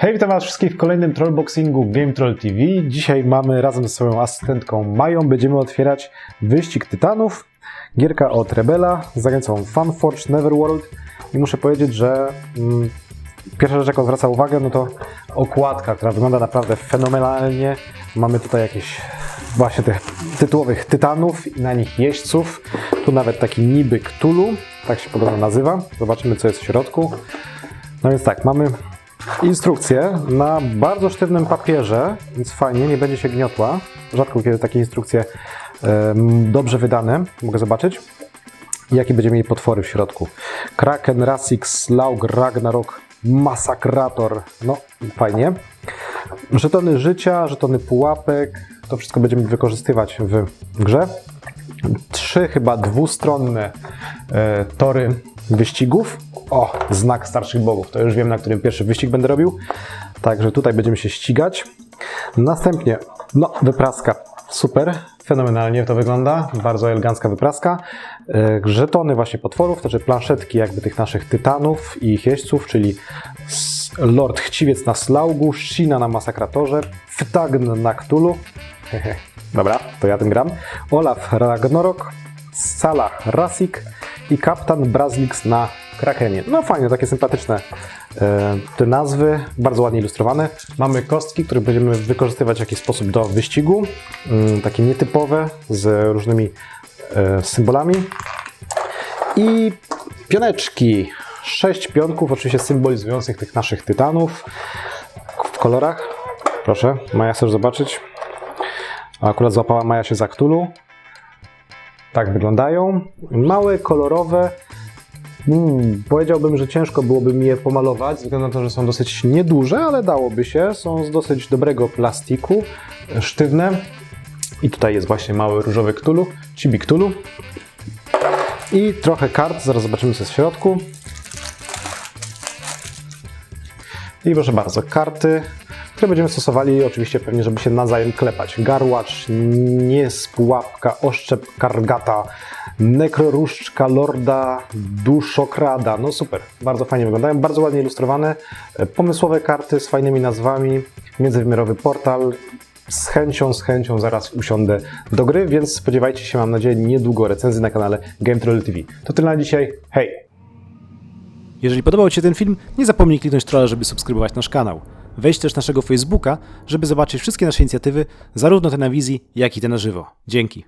Hej, witam was wszystkich w kolejnym Trollboxingu Game Troll TV. Dzisiaj mamy razem ze swoją asystentką Mają będziemy otwierać Wyścig Tytanów, gierka od Rebela z agencją Funforge Neverworld i muszę powiedzieć, że mm, pierwsza rzecz, jaką zwraca uwagę, no to okładka, która wygląda naprawdę fenomenalnie. Mamy tutaj jakieś właśnie tych tytułowych tytanów i na nich jeźdźców. Tu nawet taki niby Cthulhu, tak się podobno nazywa. Zobaczymy, co jest w środku. No więc tak, mamy instrukcję na bardzo sztywnym papierze, więc fajnie, nie będzie się gniotła. Rzadko kiedy takie instrukcje dobrze wydane, mogę zobaczyć. Jakie będziemy mieli potwory w środku. Kraken, Rasix, Slaug, Ragnarok, Masakrator. No, fajnie. Żetony życia, żetony pułapek. To wszystko będziemy wykorzystywać w grze. Trzy chyba dwustronne e, tory wyścigów. O, znak starszych bogów. To już wiem, na którym pierwszy wyścig będę robił. Także tutaj będziemy się ścigać. Następnie, no, wypraska. Super, fenomenalnie to wygląda. Bardzo elegancka wypraska. E, Żetony właśnie potworów, znaczy planszetki jakby tych naszych tytanów i ich jeźdźców, czyli Lord Chciwiec na Slaugu, Shina na Masakratorze, Ftagn na. Hehe. Dobra, to ja tym gram. Olaf Ragnarok, Salah Rasik i Kapitan Brazlix na Krakenie. No fajnie, takie sympatyczne e, te nazwy, bardzo ładnie ilustrowane. Mamy kostki, które będziemy wykorzystywać w jakiś sposób do wyścigu, mm, takie nietypowe, z różnymi e, symbolami. I pioneczki. Sześć pionków, oczywiście symbolizujących tych naszych tytanów w kolorach. Proszę, Maja chcesz zobaczyć? Akurat złapała Maja się za Cthulhu. Tak wyglądają. Małe, kolorowe. Mm, powiedziałbym, że ciężko byłoby mi je pomalować, ze względu na to, że są dosyć nieduże, ale dałoby się. Są z dosyć dobrego plastiku, e, sztywne. I tutaj jest właśnie mały różowy Cthulhu, chibi Cthulhu. I trochę kart, zaraz zobaczymy co jest w środku. I proszę bardzo, karty, które będziemy stosowali oczywiście pewnie, żeby się nawzajem klepać. Garłacz, niespułapka, oszczep, kargata, nekroruszczka, lorda, duszokrada. No super, bardzo fajnie wyglądają, bardzo ładnie ilustrowane, e, pomysłowe karty z fajnymi nazwami, międzywymiarowy portal. Z chęcią, z chęcią zaraz usiądę do gry, więc spodziewajcie się, mam nadzieję, niedługo recenzji na kanale Game Troll TV. To tyle na dzisiaj, hej! Jeżeli podobał Ci się ten film, nie zapomnij kliknąć trolla, żeby subskrybować nasz kanał. Wejdź też naszego Facebooka, żeby zobaczyć wszystkie nasze inicjatywy, zarówno te na wizji, jak i te na żywo. Dzięki.